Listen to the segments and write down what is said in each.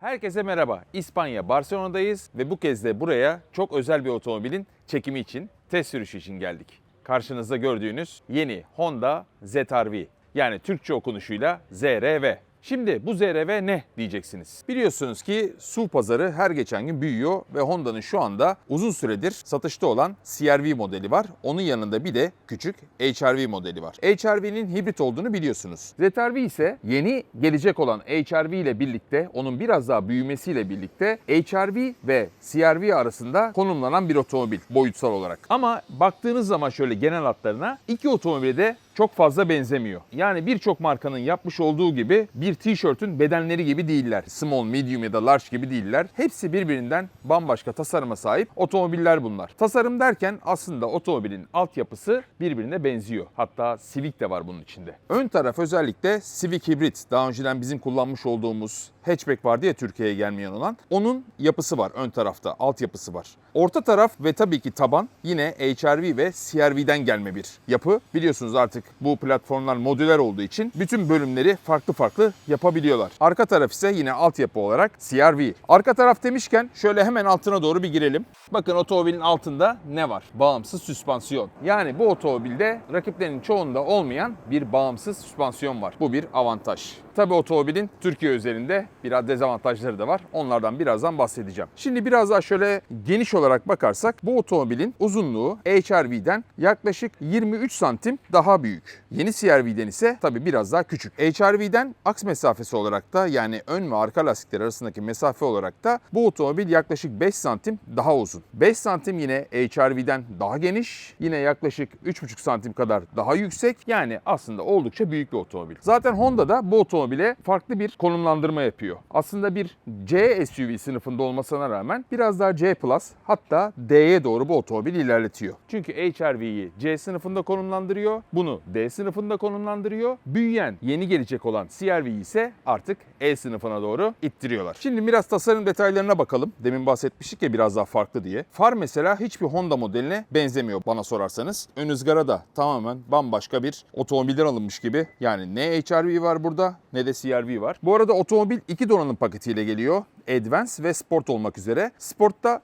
Herkese merhaba. İspanya, Barcelona'dayız ve bu kez de buraya çok özel bir otomobilin çekimi için, test sürüşü için geldik. Karşınızda gördüğünüz yeni Honda ZR-V yani Türkçe okunuşuyla ZR-V. Şimdi bu ZR-V ne diyeceksiniz? Biliyorsunuz ki SUV pazarı her geçen gün büyüyor ve Honda'nın şu anda uzun süredir satışta olan CR-V modeli var. Onun yanında bir de küçük HR-V modeli var. HR-V'nin hibrit olduğunu biliyorsunuz. ZR-V ise yeni gelecek olan HR-V ile birlikte onun biraz daha büyümesiyle birlikte HR-V ve CR-V arasında konumlanan bir otomobil boyutsal olarak. Ama baktığınız zaman şöyle genel hatlarına iki otomobile de çok fazla benzemiyor. Yani birçok markanın yapmış olduğu gibi bir tişörtün bedenleri gibi değiller. Small, medium ya da large gibi değiller. Hepsi birbirinden bambaşka tasarıma sahip otomobiller bunlar. Tasarım derken aslında otomobilin altyapısı birbirine benziyor. Hatta Civic de var bunun içinde. Ön taraf özellikle Civic Hybrid. Daha önceden bizim kullanmış olduğumuz hatchback vardı ya Türkiye'ye gelmeyen olan. Onun yapısı var ön tarafta, altyapısı var. Orta taraf ve tabii ki taban yine HRV ve CRV'den gelme bir yapı. Biliyorsunuz artık bu platformlar modüler olduğu için bütün bölümleri farklı farklı yapabiliyorlar. Arka taraf ise yine altyapı olarak CRV. Arka taraf demişken şöyle hemen altına doğru bir girelim. Bakın otomobilin altında ne var? Bağımsız süspansiyon. Yani bu otomobilde rakiplerinin çoğunda olmayan bir bağımsız süspansiyon var. Bu bir avantaj. Tabii otomobilin Türkiye üzerinde biraz dezavantajları da var. Onlardan birazdan bahsedeceğim. Şimdi biraz daha şöyle geniş olarak bakarsak bu otomobilin uzunluğu HRV'den yaklaşık 23 santim daha büyük. Yeni CRV'den ise tabii biraz daha küçük. HRV'den aks mesafesi olarak da yani ön ve arka lastikler arasındaki mesafe olarak da bu otomobil yaklaşık 5 santim daha uzun. 5 santim yine HRV'den daha geniş. Yine yaklaşık 3,5 santim kadar daha yüksek. Yani aslında oldukça büyük bir otomobil. Zaten Honda da bu otomobile farklı bir konumlandırma yapıyor. Aslında bir C SUV sınıfında olmasına rağmen biraz daha C Plus hatta D'ye doğru bu otomobil ilerletiyor. Çünkü HR-V'yi C sınıfında konumlandırıyor. Bunu D sınıfında konumlandırıyor. Büyüyen, yeni gelecek olan CR-V'yi ise artık E sınıfına doğru ittiriyorlar. Şimdi biraz tasarım detaylarına bakalım. Demin bahsetmiştik ya biraz daha farklı diye. Far mesela hiçbir Honda modeline benzemiyor bana sorarsanız. Ön ızgara da tamamen bambaşka bir otomobilden alınmış gibi. Yani ne HR-V var burada ne de CR-V var. Bu arada otomobil iki donanım paketiyle geliyor. Advance ve Sport olmak üzere. Sport'ta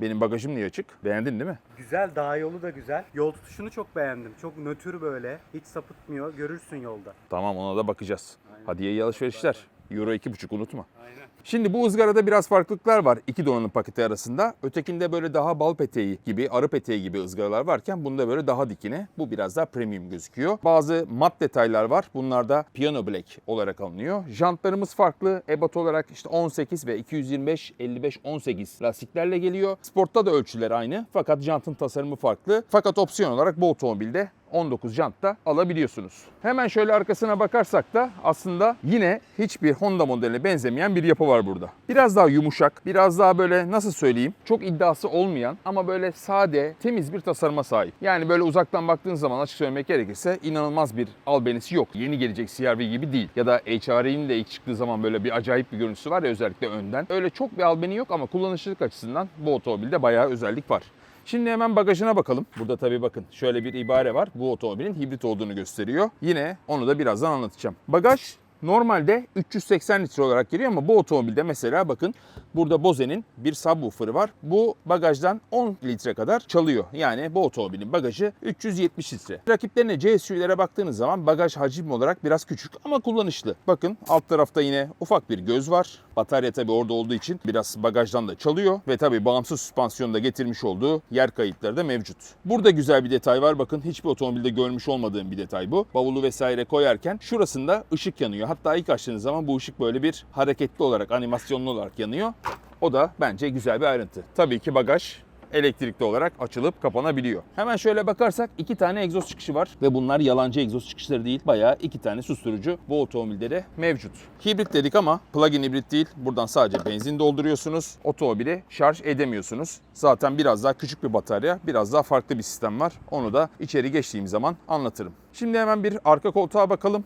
benim bagajım niye açık? Beğendin değil mi? Güzel, dağ yolu da güzel. Yol tutuşunu çok beğendim. Çok nötr böyle. Hiç sapıtmıyor. Görürsün yolda. Tamam ona da bakacağız. Aynen. Hadi iyi alışverişler. Euro 2,5 unutma. Aynen. Şimdi bu ızgarada biraz farklılıklar var iki donanım paketi arasında. Ötekinde böyle daha bal peteği gibi, arı peteği gibi ızgaralar varken bunda böyle daha dikine. Bu biraz daha premium gözüküyor. Bazı mat detaylar var. Bunlar da piano black olarak alınıyor. Jantlarımız farklı. Ebat olarak işte 18 ve 225, 55, 18 lastiklerle geliyor. Sportta da ölçüler aynı fakat jantın tasarımı farklı. Fakat opsiyon olarak bu otomobilde 19 jant alabiliyorsunuz. Hemen şöyle arkasına bakarsak da aslında yine hiçbir Honda modeline benzemeyen bir yapı var burada. Biraz daha yumuşak, biraz daha böyle nasıl söyleyeyim çok iddiası olmayan ama böyle sade, temiz bir tasarıma sahip. Yani böyle uzaktan baktığın zaman açık söylemek gerekirse inanılmaz bir albenisi yok. Yeni gelecek CR-V gibi değil. Ya da HRV'nin de ilk çıktığı zaman böyle bir acayip bir görüntüsü var ya özellikle önden. Öyle çok bir albeni yok ama kullanışlılık açısından bu otomobilde bayağı özellik var. Şimdi hemen bagajına bakalım. Burada tabii bakın şöyle bir ibare var. Bu otomobilin hibrit olduğunu gösteriyor. Yine onu da birazdan anlatacağım. Bagaj normalde 380 litre olarak geliyor ama bu otomobilde mesela bakın burada Bose'nin bir subwoofer'ı var. Bu bagajdan 10 litre kadar çalıyor. Yani bu otomobilin bagajı 370 litre. Rakiplerine C SUV'lere baktığınız zaman bagaj hacim olarak biraz küçük ama kullanışlı. Bakın alt tarafta yine ufak bir göz var. Batarya tabii orada olduğu için biraz bagajdan da çalıyor ve tabii bağımsız süspansiyonda getirmiş olduğu yer kayıtları da mevcut. Burada güzel bir detay var. Bakın hiçbir otomobilde görmüş olmadığım bir detay bu. Bavulu vesaire koyarken şurasında ışık yanıyor. Hatta ilk açtığınız zaman bu ışık böyle bir hareketli olarak, animasyonlu olarak yanıyor. O da bence güzel bir ayrıntı. Tabii ki bagaj elektrikli olarak açılıp kapanabiliyor. Hemen şöyle bakarsak iki tane egzoz çıkışı var ve bunlar yalancı egzoz çıkışları değil bayağı iki tane susturucu bu otomobilde mevcut. Hibrit dedik ama plug-in hibrit değil. Buradan sadece benzin dolduruyorsunuz. Otomobili şarj edemiyorsunuz. Zaten biraz daha küçük bir batarya, biraz daha farklı bir sistem var. Onu da içeri geçtiğim zaman anlatırım. Şimdi hemen bir arka koltuğa bakalım.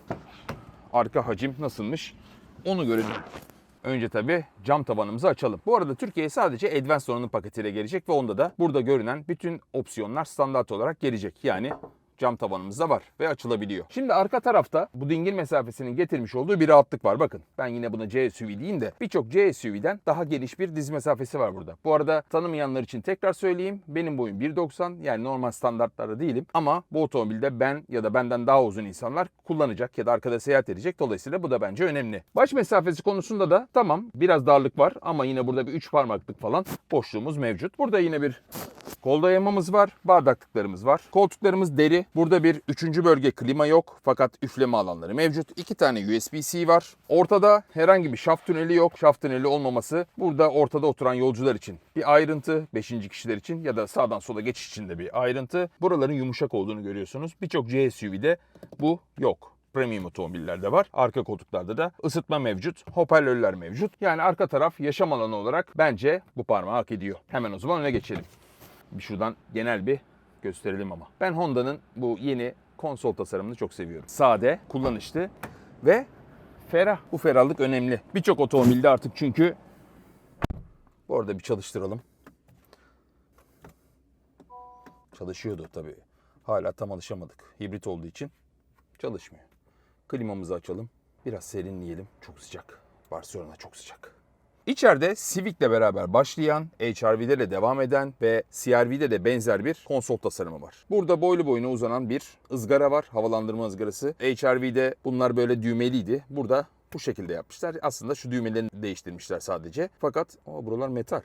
Arka hacim nasılmış? Onu görelim. Önce tabii cam tavanımızı açalım. Bu arada Türkiye'ye sadece Advance donanım paketiyle gelecek ve onda da burada görünen bütün opsiyonlar standart olarak gelecek. Yani cam tavanımız da var ve açılabiliyor. Şimdi arka tarafta bu dingil mesafesinin getirmiş olduğu bir rahatlık var. Bakın ben yine buna C SUV diyeyim de birçok C SUV'den daha geniş bir diz mesafesi var burada. Bu arada tanımayanlar için tekrar söyleyeyim. Benim boyum 1.90 yani normal standartlarda değilim ama bu otomobilde ben ya da benden daha uzun insanlar kullanacak ya da arkada seyahat edecek. Dolayısıyla bu da bence önemli. Baş mesafesi konusunda da tamam biraz darlık var ama yine burada bir 3 parmaklık falan boşluğumuz mevcut. Burada yine bir Kol dayamamız var, bardaklıklarımız var. Koltuklarımız deri. Burada bir üçüncü bölge klima yok fakat üfleme alanları mevcut. İki tane USB-C var. Ortada herhangi bir şaft tüneli yok. Şaft tüneli olmaması burada ortada oturan yolcular için bir ayrıntı. Beşinci kişiler için ya da sağdan sola geçiş için de bir ayrıntı. Buraların yumuşak olduğunu görüyorsunuz. Birçok C SUV'de bu yok premium otomobillerde var. Arka koltuklarda da ısıtma mevcut, hoparlörler mevcut. Yani arka taraf yaşam alanı olarak bence bu parmağı hak ediyor. Hemen o zaman öne geçelim. Bir şuradan genel bir gösterelim ama. Ben Honda'nın bu yeni konsol tasarımını çok seviyorum. Sade, kullanışlı ve ferah. Bu ferahlık önemli. Birçok otomobilde artık çünkü bu arada bir çalıştıralım. Çalışıyordu tabii. Hala tam alışamadık. Hibrit olduğu için çalışmıyor. Klimamızı açalım. Biraz serinleyelim. Çok sıcak. Barcelona çok sıcak. İçeride Civic'le beraber başlayan, HRV'de de devam eden ve CRV'de de benzer bir konsol tasarımı var. Burada boylu boyuna uzanan bir ızgara var, havalandırma ızgarası. HRV'de bunlar böyle düğmeliydi. Burada bu şekilde yapmışlar. Aslında şu düğmelerini değiştirmişler sadece. Fakat o buralar metal.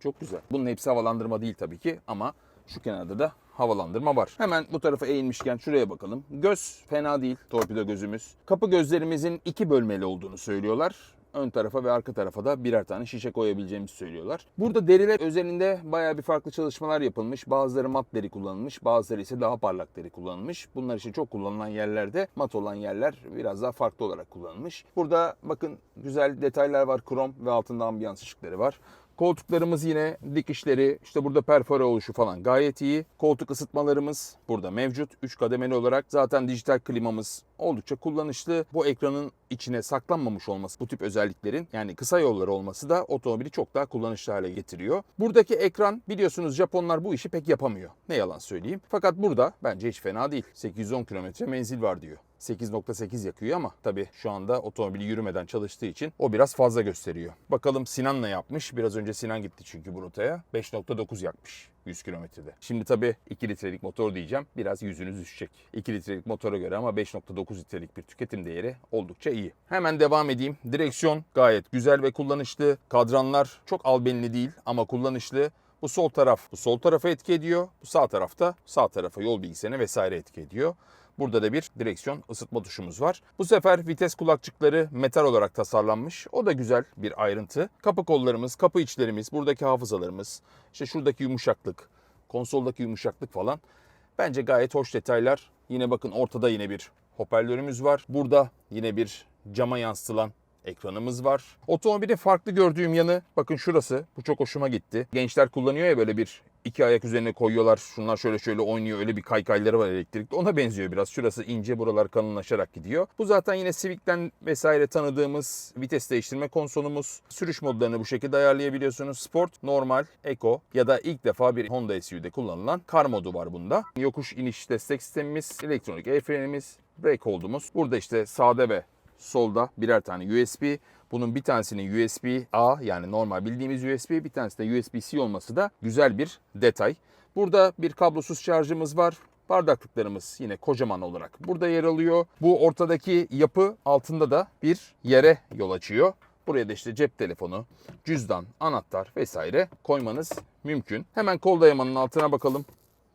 Çok güzel. Bunun hepsi havalandırma değil tabii ki ama şu kenarda da havalandırma var. Hemen bu tarafa eğilmişken şuraya bakalım. Göz fena değil torpido gözümüz. Kapı gözlerimizin iki bölmeli olduğunu söylüyorlar. Ön tarafa ve arka tarafa da birer tane şişe koyabileceğimizi söylüyorlar. Burada deriler özelinde bayağı bir farklı çalışmalar yapılmış. Bazıları mat deri kullanılmış, bazıları ise daha parlak deri kullanılmış. Bunlar için çok kullanılan yerlerde mat olan yerler biraz daha farklı olarak kullanılmış. Burada bakın güzel detaylar var. Krom ve altında ambiyans ışıkları var. Koltuklarımız yine dikişleri, işte burada perfore oluşu falan gayet iyi. Koltuk ısıtmalarımız burada mevcut. 3 kademeli olarak zaten dijital klimamız oldukça kullanışlı. Bu ekranın içine saklanmamış olması bu tip özelliklerin yani kısa yolları olması da otomobili çok daha kullanışlı hale getiriyor. Buradaki ekran biliyorsunuz Japonlar bu işi pek yapamıyor. Ne yalan söyleyeyim. Fakat burada bence hiç fena değil. 810 kilometre menzil var diyor. 8.8 yakıyor ama tabii şu anda otomobili yürümeden çalıştığı için o biraz fazla gösteriyor. Bakalım Sinan ne yapmış? Biraz önce Sinan gitti çünkü bu rotaya. 5.9 yakmış 100 kilometrede. Şimdi tabii 2 litrelik motor diyeceğim. Biraz yüzünüz düşecek. 2 litrelik motora göre ama 5.9 litrelik bir tüketim değeri oldukça iyi. Hemen devam edeyim. Direksiyon gayet güzel ve kullanışlı. Kadranlar çok albenili değil ama kullanışlı. Bu sol taraf bu sol tarafa etki ediyor. Bu sağ tarafta sağ tarafa yol bilgisayarına vesaire etki ediyor. Burada da bir direksiyon ısıtma tuşumuz var. Bu sefer vites kulakçıkları metal olarak tasarlanmış. O da güzel bir ayrıntı. Kapı kollarımız, kapı içlerimiz, buradaki hafızalarımız, işte şuradaki yumuşaklık, konsoldaki yumuşaklık falan. Bence gayet hoş detaylar. Yine bakın ortada yine bir hoparlörümüz var. Burada yine bir cama yansıtılan ekranımız var. Otomobilin farklı gördüğüm yanı bakın şurası. Bu çok hoşuma gitti. Gençler kullanıyor ya böyle bir iki ayak üzerine koyuyorlar. Şunlar şöyle şöyle oynuyor. Öyle bir kaykayları var elektrikli. Ona benziyor biraz. Şurası ince buralar kalınlaşarak gidiyor. Bu zaten yine Civic'ten vesaire tanıdığımız vites değiştirme konsolumuz. Sürüş modlarını bu şekilde ayarlayabiliyorsunuz. Sport, normal, eco ya da ilk defa bir Honda SUV'de kullanılan kar modu var bunda. Yokuş iniş destek sistemimiz, elektronik el frenimiz, brake hold'umuz. Burada işte sağda ve solda birer tane USB. Bunun bir tanesinin USB A yani normal bildiğimiz USB, bir tanesi de USB-C olması da güzel bir detay. Burada bir kablosuz şarjımız var. Bardaklıklarımız yine kocaman olarak burada yer alıyor. Bu ortadaki yapı altında da bir yere yol açıyor. Buraya da işte cep telefonu, cüzdan, anahtar vesaire koymanız mümkün. Hemen kol dayamanın altına bakalım.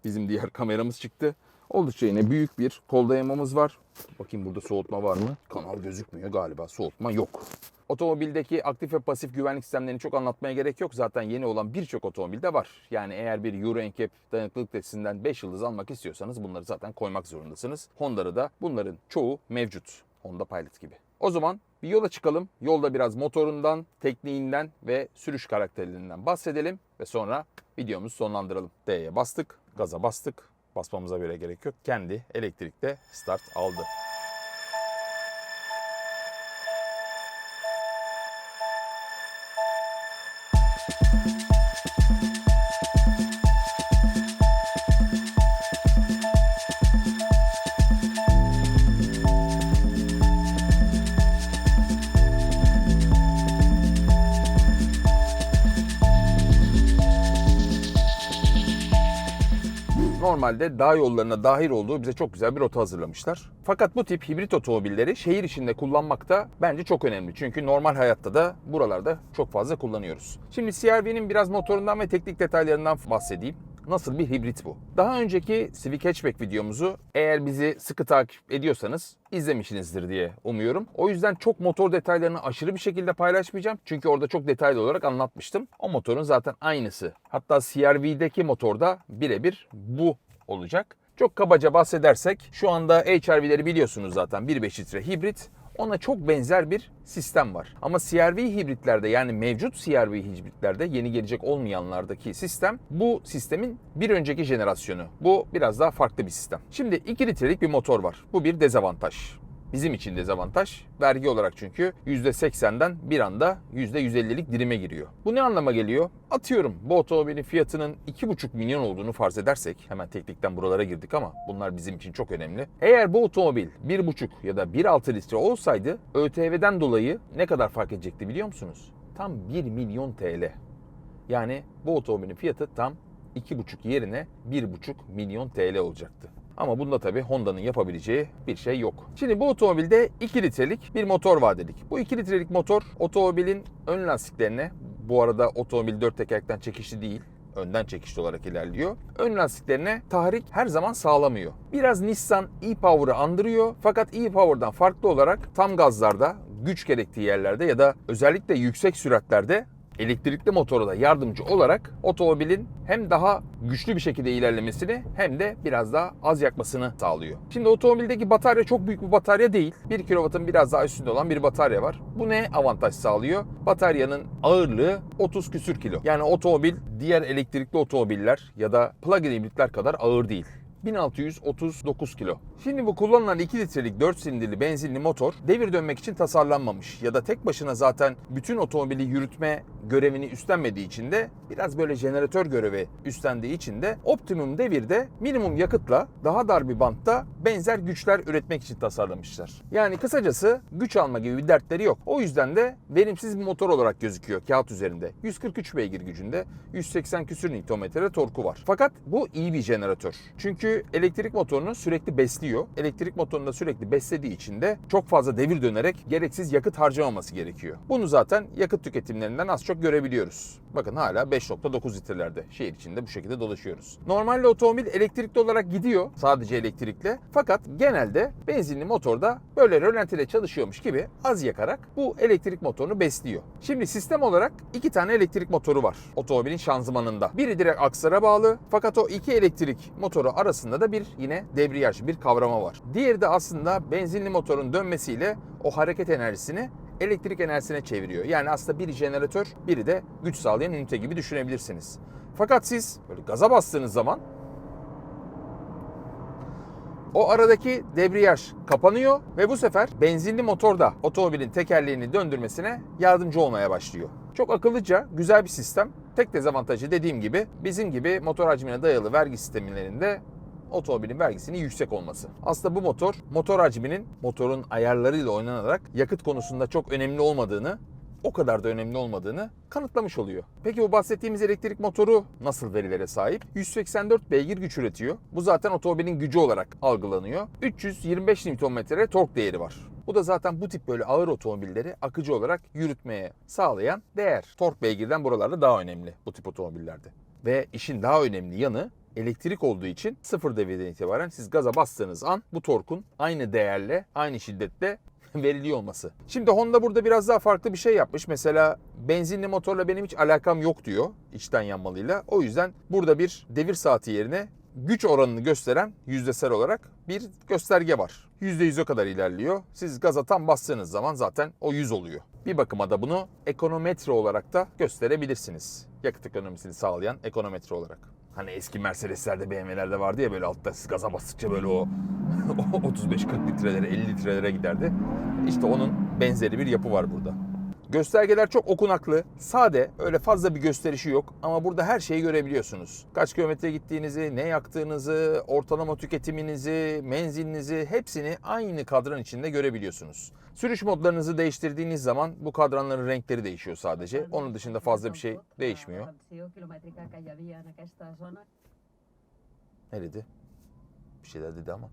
Bizim diğer kameramız çıktı. Oldukça yine büyük bir kol dayamamız var. Bakayım burada soğutma var mı? Kanal gözükmüyor galiba. Soğutma yok. Otomobildeki aktif ve pasif güvenlik sistemlerini çok anlatmaya gerek yok. Zaten yeni olan birçok otomobilde var. Yani eğer bir Euro NCAP dayanıklılık testinden 5 yıldız almak istiyorsanız bunları zaten koymak zorundasınız. Honda'da da bunların çoğu mevcut. Honda Pilot gibi. O zaman bir yola çıkalım. Yolda biraz motorundan, tekniğinden ve sürüş karakterlerinden bahsedelim ve sonra videomuzu sonlandıralım. D'ye bastık, gaza bastık. Basmamıza bile gerek yok. Kendi elektrikte start aldı. Normalde dağ yollarına dahil olduğu bize çok güzel bir rota hazırlamışlar. Fakat bu tip hibrit otomobilleri şehir içinde kullanmak da bence çok önemli. Çünkü normal hayatta da buralarda çok fazla kullanıyoruz. Şimdi CR-V'nin biraz motorundan ve teknik detaylarından bahsedeyim. Nasıl bir hibrit bu? Daha önceki Civic Hatchback videomuzu eğer bizi sıkı takip ediyorsanız izlemişsinizdir diye umuyorum. O yüzden çok motor detaylarını aşırı bir şekilde paylaşmayacağım. Çünkü orada çok detaylı olarak anlatmıştım. O motorun zaten aynısı. Hatta CR-V'deki motorda birebir bu olacak. Çok kabaca bahsedersek şu anda HRV'leri biliyorsunuz zaten 1.5 litre hibrit. Ona çok benzer bir sistem var. Ama CRV hibritlerde yani mevcut CRV hibritlerde yeni gelecek olmayanlardaki sistem bu sistemin bir önceki jenerasyonu. Bu biraz daha farklı bir sistem. Şimdi 2 litrelik bir motor var. Bu bir dezavantaj. Bizim için dezavantaj. Vergi olarak çünkü %80'den bir anda %150'lik dirime giriyor. Bu ne anlama geliyor? Atıyorum bu otomobilin fiyatının 2,5 milyon olduğunu farz edersek, hemen teknikten buralara girdik ama bunlar bizim için çok önemli. Eğer bu otomobil 1,5 ya da 1,6 litre olsaydı ÖTV'den dolayı ne kadar fark edecekti biliyor musunuz? Tam 1 milyon TL. Yani bu otomobilin fiyatı tam 2,5 yerine 1,5 milyon TL olacaktı. Ama bunda tabii Honda'nın yapabileceği bir şey yok. Şimdi bu otomobilde 2 litrelik bir motor var dedik. Bu 2 litrelik motor otomobilin ön lastiklerine, bu arada otomobil 4 tekerlekten çekişli değil, önden çekişli olarak ilerliyor. Ön lastiklerine tahrik her zaman sağlamıyor. Biraz Nissan e-Power'ı andırıyor fakat e-Power'dan farklı olarak tam gazlarda, güç gerektiği yerlerde ya da özellikle yüksek süratlerde elektrikli motora da yardımcı olarak otomobilin hem daha güçlü bir şekilde ilerlemesini hem de biraz daha az yakmasını sağlıyor. Şimdi otomobildeki batarya çok büyük bir batarya değil. 1 kW'ın biraz daha üstünde olan bir batarya var. Bu ne avantaj sağlıyor? Bataryanın ağırlığı 30 küsür kilo. Yani otomobil diğer elektrikli otomobiller ya da plug-in hibritler kadar ağır değil. 1639 kilo. Şimdi bu kullanılan 2 litrelik 4 silindirli benzinli motor devir dönmek için tasarlanmamış ya da tek başına zaten bütün otomobili yürütme görevini üstlenmediği için de biraz böyle jeneratör görevi üstlendiği için de optimum devirde minimum yakıtla daha dar bir bantta benzer güçler üretmek için tasarlamışlar. Yani kısacası güç alma gibi bir dertleri yok. O yüzden de verimsiz bir motor olarak gözüküyor kağıt üzerinde. 143 beygir gücünde 180 küsür Nm torku var. Fakat bu iyi bir jeneratör. Çünkü elektrik motorunu sürekli besliyor. Elektrik motorunu da sürekli beslediği için de çok fazla devir dönerek gereksiz yakıt harcamaması gerekiyor. Bunu zaten yakıt tüketimlerinden az çok görebiliyoruz. Bakın hala 5.9 litrelerde şehir içinde bu şekilde dolaşıyoruz. Normalde otomobil elektrikli olarak gidiyor sadece elektrikle. Fakat genelde benzinli motorda böyle rölantide çalışıyormuş gibi az yakarak bu elektrik motorunu besliyor. Şimdi sistem olarak iki tane elektrik motoru var otomobilin şanzımanında. Biri direkt aksara bağlı fakat o iki elektrik motoru arasında da bir yine debriyaj, bir kavrama var. Diğeri de aslında benzinli motorun dönmesiyle o hareket enerjisini elektrik enerjisine çeviriyor. Yani aslında biri jeneratör, biri de güç sağlayan ünite gibi düşünebilirsiniz. Fakat siz böyle gaza bastığınız zaman o aradaki debriyaj kapanıyor ve bu sefer benzinli motor da otomobilin tekerleğini döndürmesine yardımcı olmaya başlıyor. Çok akıllıca, güzel bir sistem. Tek dezavantajı dediğim gibi bizim gibi motor hacmine dayalı vergi sistemlerinde otomobilin vergisinin yüksek olması. Aslında bu motor, motor hacminin motorun ayarlarıyla oynanarak yakıt konusunda çok önemli olmadığını, o kadar da önemli olmadığını kanıtlamış oluyor. Peki bu bahsettiğimiz elektrik motoru nasıl verilere sahip? 184 beygir güç üretiyor. Bu zaten otomobilin gücü olarak algılanıyor. 325 Nm tork değeri var. Bu da zaten bu tip böyle ağır otomobilleri akıcı olarak yürütmeye sağlayan değer. Tork beygirden buralarda daha önemli bu tip otomobillerde. Ve işin daha önemli yanı elektrik olduğu için sıfır devirden itibaren siz gaza bastığınız an bu torkun aynı değerle, aynı şiddette veriliyor olması. Şimdi Honda burada biraz daha farklı bir şey yapmış. Mesela benzinli motorla benim hiç alakam yok diyor içten yanmalıyla. O yüzden burada bir devir saati yerine güç oranını gösteren yüzdesel olarak bir gösterge var. %100'e kadar ilerliyor. Siz gaza tam bastığınız zaman zaten o 100 oluyor. Bir bakıma da bunu ekonometre olarak da gösterebilirsiniz. Yakıt ekonomisini sağlayan ekonometre olarak. Hani eski Mercedes'lerde, BMW'lerde vardı ya böyle altta gaza bastıkça böyle o 35-40 litrelere, 50 litrelere giderdi. İşte onun benzeri bir yapı var burada. Göstergeler çok okunaklı, sade, öyle fazla bir gösterişi yok ama burada her şeyi görebiliyorsunuz. Kaç kilometre gittiğinizi, ne yaktığınızı, ortalama tüketiminizi, menzilinizi hepsini aynı kadran içinde görebiliyorsunuz. Sürüş modlarınızı değiştirdiğiniz zaman bu kadranların renkleri değişiyor sadece. Onun dışında fazla bir şey değişmiyor. Ne dedi? Bir şeyler dedi ama.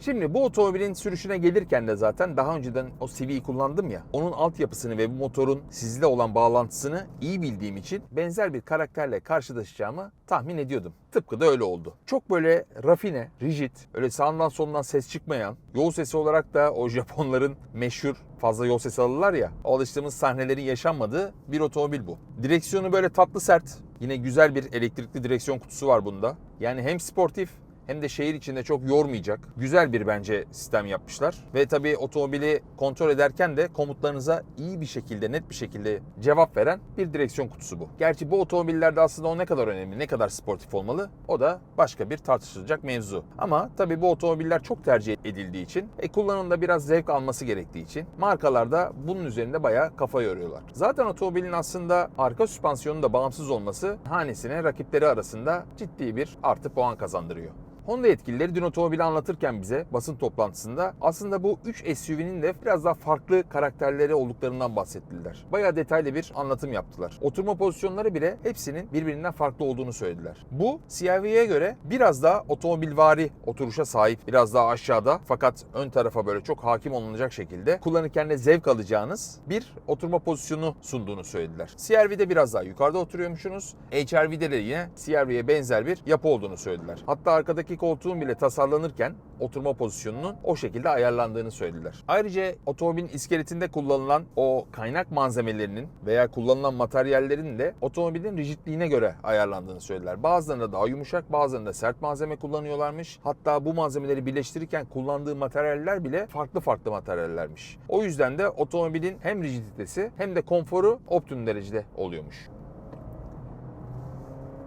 Şimdi bu otomobilin sürüşüne gelirken de zaten daha önceden o CV'yi kullandım ya. Onun altyapısını ve bu motorun sizle olan bağlantısını iyi bildiğim için benzer bir karakterle karşılaşacağımı tahmin ediyordum. Tıpkı da öyle oldu. Çok böyle rafine, rigid, öyle sağından solundan ses çıkmayan, yol sesi olarak da o Japonların meşhur fazla yol sesi alırlar ya. Alıştığımız sahnelerin yaşanmadığı bir otomobil bu. Direksiyonu böyle tatlı sert. Yine güzel bir elektrikli direksiyon kutusu var bunda. Yani hem sportif hem de şehir içinde çok yormayacak. Güzel bir bence sistem yapmışlar. Ve tabii otomobili kontrol ederken de komutlarınıza iyi bir şekilde, net bir şekilde cevap veren bir direksiyon kutusu bu. Gerçi bu otomobillerde aslında o ne kadar önemli, ne kadar sportif olmalı o da başka bir tartışılacak mevzu. Ama tabii bu otomobiller çok tercih edildiği için, e, kullanımda biraz zevk alması gerektiği için markalar da bunun üzerinde bayağı kafa yoruyorlar. Zaten otomobilin aslında arka süspansiyonun da bağımsız olması hanesine rakipleri arasında ciddi bir artı puan kazandırıyor. Honda yetkilileri dün otomobili anlatırken bize basın toplantısında aslında bu 3 SUV'nin de biraz daha farklı karakterleri olduklarından bahsettiler. Bayağı detaylı bir anlatım yaptılar. Oturma pozisyonları bile hepsinin birbirinden farklı olduğunu söylediler. Bu CR-V'ye göre biraz daha otomobilvari oturuşa sahip, biraz daha aşağıda fakat ön tarafa böyle çok hakim olunacak şekilde kullanırken de zevk alacağınız bir oturma pozisyonu sunduğunu söylediler. CR-V'de biraz daha yukarıda oturuyormuşsunuz. HR-V'de de yine CR-V'ye benzer bir yapı olduğunu söylediler. Hatta arkadaki koltuğun bile tasarlanırken oturma pozisyonunun o şekilde ayarlandığını söylediler. Ayrıca otomobilin iskeletinde kullanılan o kaynak malzemelerinin veya kullanılan materyallerin de otomobilin rigidliğine göre ayarlandığını söylediler. Bazılarında daha yumuşak, bazılarında sert malzeme kullanıyorlarmış. Hatta bu malzemeleri birleştirirken kullandığı materyaller bile farklı farklı materyallermiş. O yüzden de otomobilin hem rigiditesi hem de konforu optimum derecede oluyormuş.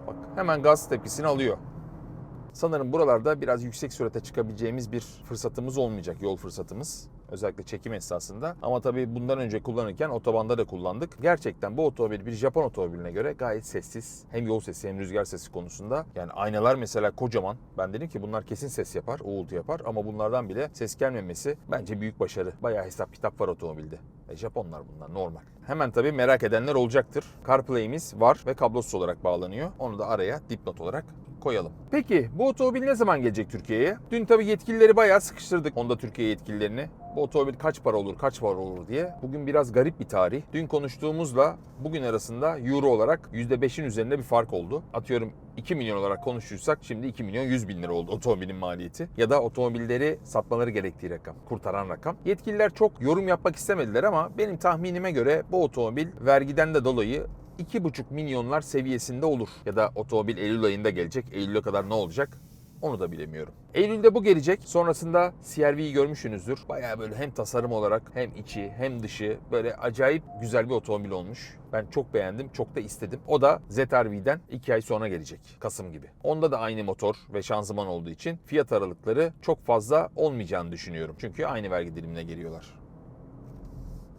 Bak hemen gaz tepkisini alıyor. Sanırım buralarda biraz yüksek sürate çıkabileceğimiz bir fırsatımız olmayacak, yol fırsatımız. Özellikle çekim esnasında. Ama tabii bundan önce kullanırken otobanda da kullandık. Gerçekten bu otomobil bir Japon otomobiline göre gayet sessiz. Hem yol sesi hem rüzgar sesi konusunda. Yani aynalar mesela kocaman. Ben dedim ki bunlar kesin ses yapar, uğultu yapar. Ama bunlardan bile ses gelmemesi bence büyük başarı. Bayağı hesap kitap var otomobilde. E Japonlar bunlar normal. Hemen tabii merak edenler olacaktır. CarPlay'imiz var ve kablosuz olarak bağlanıyor. Onu da araya dipnot olarak koyalım. Peki bu otomobil ne zaman gelecek Türkiye'ye? Dün tabii yetkilileri bayağı sıkıştırdık Honda Türkiye yetkililerini. Bu otomobil kaç para olur, kaç para olur diye. Bugün biraz garip bir tarih. Dün konuştuğumuzla bugün arasında euro olarak %5'in üzerinde bir fark oldu. Atıyorum 2 milyon olarak konuşursak şimdi 2 milyon 100 bin lira oldu otomobilin maliyeti. Ya da otomobilleri satmaları gerektiği rakam, kurtaran rakam. Yetkililer çok yorum yapmak istemediler ama benim tahminime göre bu otomobil vergiden de dolayı 2,5 milyonlar seviyesinde olur. Ya da otomobil Eylül ayında gelecek. Eylül'e kadar ne olacak? Onu da bilemiyorum. Eylül'de bu gelecek. Sonrasında CR-V'yi görmüşsünüzdür. Bayağı böyle hem tasarım olarak hem içi hem dışı böyle acayip güzel bir otomobil olmuş. Ben çok beğendim, çok da istedim. O da ZR-V'den 2 ay sonra gelecek. Kasım gibi. Onda da aynı motor ve şanzıman olduğu için fiyat aralıkları çok fazla olmayacağını düşünüyorum. Çünkü aynı vergi dilimine geliyorlar.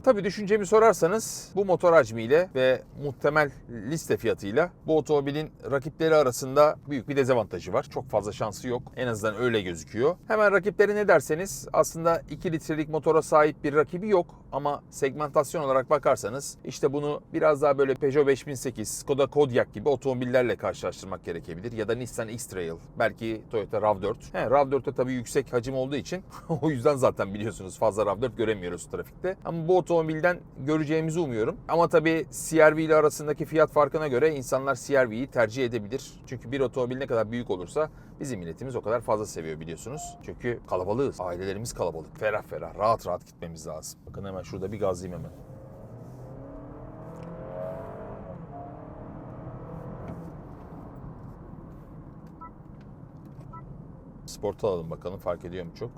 Tabii düşüncemi sorarsanız bu motor hacmiyle ve muhtemel liste fiyatıyla bu otomobilin rakipleri arasında büyük bir dezavantajı var. Çok fazla şansı yok. En azından öyle gözüküyor. Hemen rakipleri ne derseniz aslında 2 litrelik motora sahip bir rakibi yok ama segmentasyon olarak bakarsanız işte bunu biraz daha böyle Peugeot 5008, Skoda Kodiaq gibi otomobillerle karşılaştırmak gerekebilir ya da Nissan X-Trail, belki Toyota RAV4. He, RAV4'te tabii yüksek hacim olduğu için o yüzden zaten biliyorsunuz fazla RAV4 göremiyoruz trafikte. Ama bu otomobilden göreceğimizi umuyorum. Ama tabii CR-V ile arasındaki fiyat farkına göre insanlar CR-V'yi tercih edebilir. Çünkü bir otomobil ne kadar büyük olursa bizim milletimiz o kadar fazla seviyor biliyorsunuz. Çünkü kalabalığız. Ailelerimiz kalabalık. Ferah ferah, rahat rahat gitmemiz lazım. Bakın hemen şurada bir gazlayayım hemen. Sport alalım bakalım fark ediyor mu çok?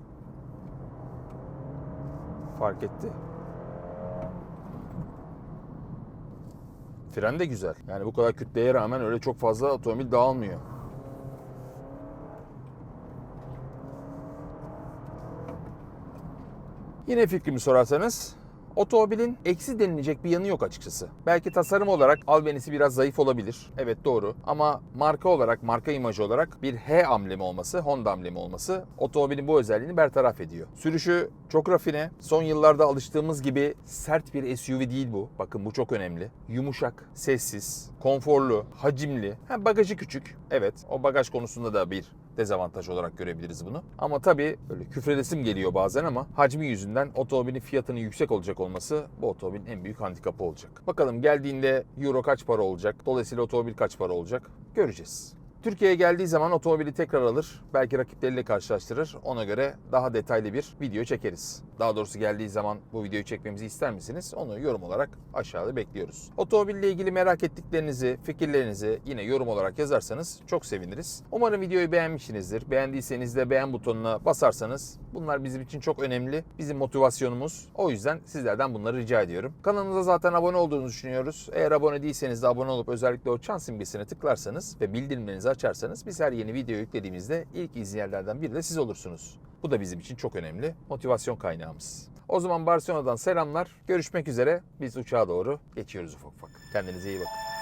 Fark etti. Fren de güzel. Yani bu kadar kütleye rağmen öyle çok fazla otomobil dağılmıyor. Yine fikrimi sorarsanız otomobilin eksi denilecek bir yanı yok açıkçası. Belki tasarım olarak albenisi biraz zayıf olabilir. Evet doğru. Ama marka olarak, marka imajı olarak bir H amblemi olması, Honda amblemi olması otomobilin bu özelliğini bertaraf ediyor. Sürüşü çok rafine. Son yıllarda alıştığımız gibi sert bir SUV değil bu. Bakın bu çok önemli. Yumuşak, sessiz, konforlu, hacimli. Ha, bagajı küçük. Evet o bagaj konusunda da bir dezavantaj olarak görebiliriz bunu. Ama tabii böyle küfredesim geliyor bazen ama hacmi yüzünden otomobilin fiyatının yüksek olacak olması bu otomobilin en büyük handikapı olacak. Bakalım geldiğinde euro kaç para olacak? Dolayısıyla otomobil kaç para olacak? Göreceğiz. Türkiye'ye geldiği zaman otomobili tekrar alır, belki rakipleriyle karşılaştırır. Ona göre daha detaylı bir video çekeriz. Daha doğrusu geldiği zaman bu videoyu çekmemizi ister misiniz? Onu yorum olarak aşağıda bekliyoruz. Otomobille ilgili merak ettiklerinizi, fikirlerinizi yine yorum olarak yazarsanız çok seviniriz. Umarım videoyu beğenmişsinizdir. Beğendiyseniz de beğen butonuna basarsanız bunlar bizim için çok önemli. Bizim motivasyonumuz. O yüzden sizlerden bunları rica ediyorum. Kanalımıza zaten abone olduğunuzu düşünüyoruz. Eğer abone değilseniz de abone olup özellikle o çan simgesine tıklarsanız ve bildirimlerinizi açarsanız biz her yeni video yüklediğimizde ilk izleyenlerden biri de siz olursunuz. Bu da bizim için çok önemli. Motivasyon kaynağımız. O zaman Barcelona'dan selamlar. Görüşmek üzere. Biz uçağa doğru geçiyoruz ufak ufak. Kendinize iyi bakın.